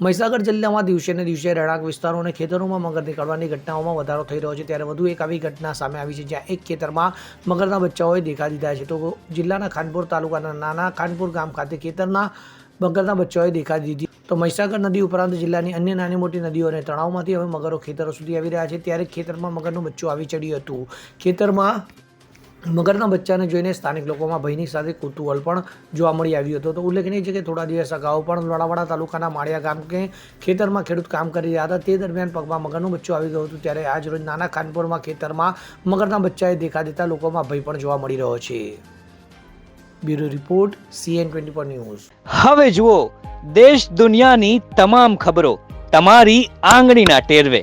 મહીસાગર જિલ્લામાં દિવસે ને દિવસે રહેણાંક વિસ્તારો અને ખેતરોમાં મગર નીકળવાની ઘટનાઓમાં વધારો થઈ રહ્યો છે. ત્યારે વધુ એક આવી ઘટના સામે આવી છે, જ્યાં એક ખેતરમાં મગરના બચ્ચાઓએ દેખા દીધા છે. તો જિલ્લાના ખાનપુર તાલુકાના નાના ખાનપુર ગામ ખાતે ખેતરના મગરના બચ્ચાઓએ દેખા દીધી. તો મહીસાગર નદી ઉપરાંત જિલ્લાની અન્ય નાની મોટી નદીઓ અને તળાવમાંથી હવે મગરો ખેતરો સુધી આવી રહ્યા છે. ત્યારે ખેતરમાં મગરનું બચ્ચું આવી ચડ્યું હતું. ખેતરમાં મગરના બચ્ચાને જોઈને સ્થાનિક લોકોમાં ભયની સાથે કુતૂહલ પણ જોવા મળી આવ્યું હતું. તો ઉલ્લેખનીય છે કે થોડા દિવસ અગાઉ પણ લોણાવાડા તાલુકાના માળિયા ગામ કે ખેતરમાં ખેડૂત કામ કરી રહ્યા હતા. તે દરમિયાન પગમાં મગરનું બચ્ચું આવી ગયું હતું. ત્યારે આજ રોજ નાના ખાનપુરમાં ખેતરમાં મગરના બચ્ચાએ દેખા દેતા લોકોમાં ભય પણ જોવા મળી રહ્યો છે. Bureau report, CN twenty four news. હવે જુઓ, દેશ દુનિયાની તમામ ખબરો તમારી આંગળીના ટેરવે.